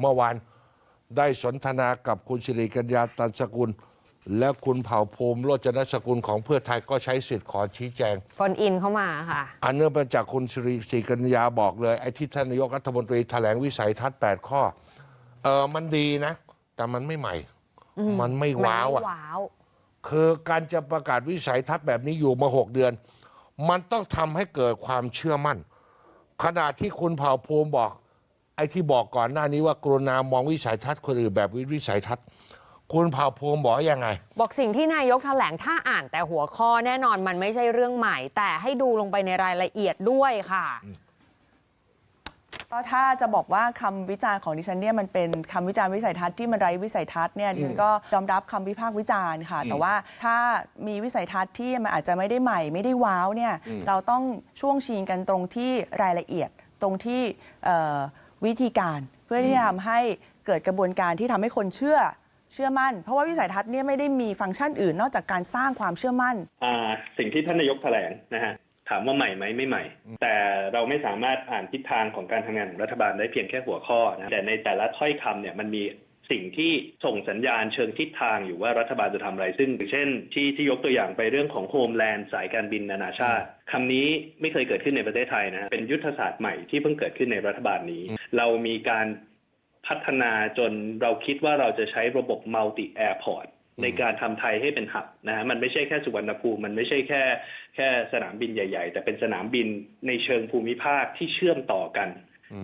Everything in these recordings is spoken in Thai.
เมื่อวานได้สนทนากับคุณสิริกัญญาตันสกุล และคุณเผ่าภูมิโรจนสกุลของเพื่อไทยก็ใช้สิทธิ์ขอชี้แจงโฟนอินเข้ามาค่ะ อันเนื่องมาจากคุณสิริศรีกัญญาบอกเลย ไอ้ที่ท่านนายกรัฐมนตรีแถลงวิสัยทัศน์ 8 ข้อ เออมันดีนะ แต่มันไม่ใหม่ มันไม่ว้าวมันอะไม่ว้าว คือการจะประกาศวิสัยทัศน์แบบนี้อยู่มาหกเดือน มันต้องทำให้เกิดความเชื่อมั่น ขณะที่คุณเผ่าภูมิบอกไอ้ที่บอกก่อนหน้านี้ว่ากรุณามองวิสัยทัศน์คนอื่นแบบวิสัยทัศน์ คุณเผ่าภูมิบอกว่ายังไง บอกสิ่งที่นายกแถลงถ้าอ่านแต่หัวข้อแน่นอนมันไม่ใช่เรื่องใหม่ แต่ให้ดูลงไปในรายละเอียดด้วยค่ะ ก็ถ้าจะบอกว่าคำวิจารณ์ของดิฉันเนี่ยมันเป็นคำวิจารณ์วิสัยทัศน์ที่มันไร้วิสัยทัศน์เนี่ยดิฉันก็ยอมรับคำวิพากษ์วิจารณ์ค่ะ แต่ว่าถ้ามีวิสัยทัศน์ที่มันอาจจะไม่ได้ใหม่ ไม่ได้ว้าวเนี่ยเราต้องช่วงชิงกันตรงที่รายละเอียดตรงที่เอ่อ วิธีการเพื่อที่จะทำให้เกิดกระบวนการที่ทำให้คนเชื่อเชื่อมั่น เพราะว่าวิสัยทัศน์เนี่ยไม่ได้มีฟังก์ชันอื่น นอกจากการสร้างความเชื่อมั่น อ่าสิ่งที่ท่านนายกแถลงนะฮะถามว่าใหม่ไหมไม่ใหม่ แต่เราไม่สามารถอ่านทิศทางของการทำงานของรัฐบาลได้เพียงแค่หัวข้อนะแต่ในแต่ละถ้อยคำเนี่ยมันมี สิ่งที่ส่งสัญญาณเชิงทิศทางอยู่ว่ารัฐบาลจะทำอะไร ซึ่งอย่างเช่นที่ที่ยกตัวอย่างไปเรื่องของโฮมแลนด์สายการบินนานาชาติคำนี้ไม่เคยเกิดขึ้นในประเทศไทยนะเป็นยุทธศาสตร์ใหม่ที่เพิ่งเกิดขึ้นในรัฐบาลนี้ เรามีการพัฒนาจนเราคิดว่าเราจะใช้ระบบ multi airport ในการทำไทยให้เป็นหับนะฮะมันไม่ใช่แค่สุวรรณภูมิมันไม่ใช่แค่แค่สนามบินใหญ่ ๆ แต่เป็นสนามบินในเชิงภูมิภาคที่เชื่อมต่อกัน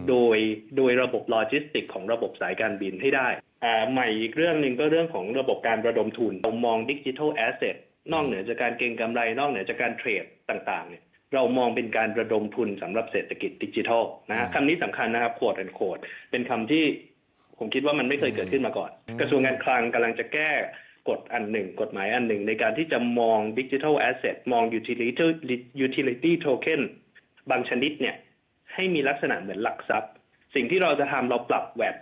โดยโดยระบบโลจิสติกของระบบสายการบินให้ได้อ่าใหม่อีกเรื่องหนึ่งก็เรื่องของระบบการระดมทุนเรามองดิจิทัลแอสเซทนอกเหนือจากการเก็งกำไร นอกเหนือจากการเทรดต่างๆเนี่ยเรามองเป็นการระดมทุนสำหรับเศรษฐกิจดิจิทัลนะฮะคำนี้สำคัญนะครับโคดแอนโคดเป็นคำที่ผมคิดว่ามันไม่เคยเกิดขึ้นมาก่อน กระทรวงการคลังกำลังจะแก้กฎอันหนึ่ง กฎหมายอันหนึ่ง ในการที่จะมองดิจิทัลแอสเซทมอง utility utility token บางชนิดเนี่ย ให้มีลักษณะเหมือนหลักทรัพย์ สิ่งที่เราจะทำเราปรับแวด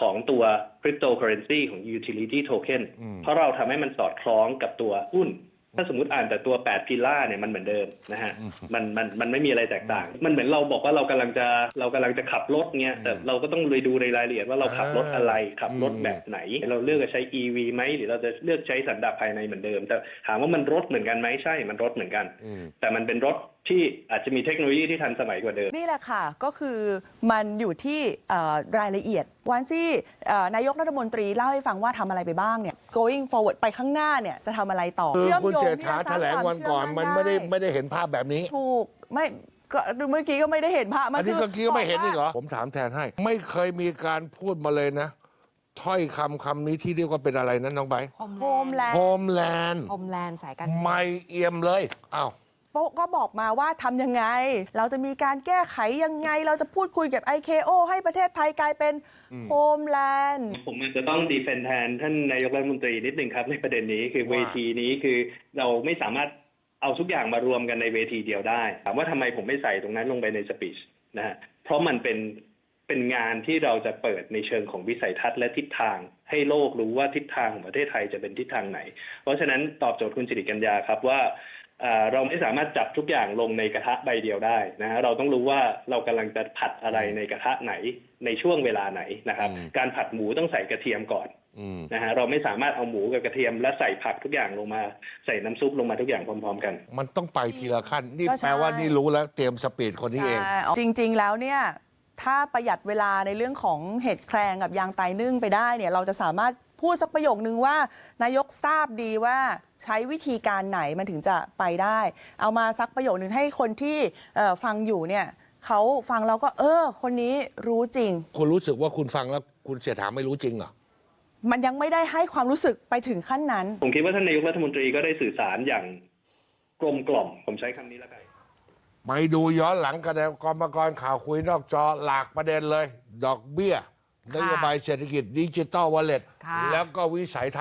ของตัว cryptocurrency ของ utility token เพราะเราทำให้มันสอดคล้องกับตัวหุ้น ถ้าสมมติอ่านแต่ตัว 8 พิล่าเนี่ยมันเหมือนเดิมนะฮะมันมันมันไม่มีอะไรแตกต่าง มันเหมือนเราบอกว่าเรากำลังจะเรากำลังจะขับรถเงี้ยแต่เราก็ต้องเลยดูในรายละเอียดว่าเราขับรถอะไร ขับรถแบบไหน เราเลือกจะใช้ EV ไหมหรือเราจะเลือกใช้สันดาปภายในเหมือนเดิม แต่ถามว่ามันรถเหมือนกันไหมใช่มันรถเหมือนกัน แต่มันเป็นรถที่อาจจะมีเทคโนโลยีที่ทันสมัยกว่าเดิม นี่แหละค่ะ ก็คือมันอยู่ที่เอ่อรายละเอียด วันที่เอ่อนายกรัฐมนตรีเล่าให้ฟังว่าทำอะไรไปบ้างเนี่ย going forward ไปข้างหน้าเนี่ยจะทำอะไรต่อคือเชื่อมคุณโยงเศรษที่ฐาจะสแถร้างลงความวันเชื่อก่อนมั่มันนไม่ได้ได้ไม่ได้เห็นภาพแบบนี้ ถูกไม่ก็เมื่อกี้ก็ไม่ได้เห็นภาพมัอันนี้คืก็กี้ก็ไม่เห็นอีกเหรบอผมถามแทนให้ ไม่เคยมีการพูดมาเลยนะ ถ้อยคำคำนี้ที่เรียกว่าเป็นอะไรนะน้องใบโฮมแลนโฮด์มแลนด์โฮมแลนด์สายการไม่เอี่ยมเลยอ้าว โป๊ะก็บอกมาว่าทำยังไง เราจะมีการแก้ไขยังไง เราจะพูดคุยกับ IKO ให้ประเทศไทยกลายเป็นโฮมแลนด์ ผมอาจจะต้องดีเฟนแทนท่านนายกรัฐมนตรีนิดหนึ่งครับ ในประเด็นนี้คือว่าเวทีนี้คือเราไม่สามารถเอาทุกอย่างมารวมกันในเวทีเดียวได้ถามว่าทำไมผมไม่ใส่ตรงนั้นลงไปในสปีชนะฮะเพราะมันเป็นเป็นงานที่เราจะเปิดในเชิงของวิสัยทัศน์และทิศทาง ให้โลกรู้ว่าทิศทางของประเทศไทยจะเป็นทิศทางไหน เพราะฉะนั้นตอบโจทย์คุณสิริกัญญาครับว่า เอ่อเราไม่สามารถจับทุกอย่างลงในกระทะใบเดียวได้นะฮะเราต้องรู้ว่าเรากำลังจะผัดอะไรในกระทะไหนในช่วงเวลาไหนนะครับอืมการผัดหมูต้องใส่กระเทียมก่อนอืมนะฮะเราไม่สามารถเอาหมูกับกระเทียมและใส่ผักทุกอย่างลงมา ใส่น้ำซุปลงมาทุกอย่างพร้อม ๆ กัน มันต้องไปทีละขั้น นี่ก็ใช่แปลว่านี่รู้แล้วเตรียมสปีดคนนี้เองใช่จริง ๆ แล้วเนี่ย ถ้าประหยัดเวลาในเรื่องของเห็ดแครงกับยางไตนึ่งไปได้เนี่ยเราจะสามารถพูดสักประโยคนึงว่า นายกทราบดีว่าใช้วิธีการไหนมันถึงจะไปได้ เอามาสักประโยคนึงให้คนที่เอ่อฟังอยู่เนี่ยเขาฟังแล้วก็เออ คนนี้รู้จริง คุณรู้สึกว่าคุณฟังแล้วคุณเสียถามไม่รู้จริงเหรอมันยังไม่ได้ให้ความรู้สึกไปถึงขั้นนั้น ผมคิดว่าท่านนายกรัฐมนตรีก็ได้สื่อสารอย่างกลมกล่อม ผมใช้คำนี้แล้วกัน ไปดูย้อนหลังกันนะกรรมกรข่าวคุยนอกจอหลากประเด็นเลย ดอกเบี้ยนโยบายเศรษฐกิจดิจิตอลวอลเล็ตค่ะ แล้วก็วิสัยทัศน์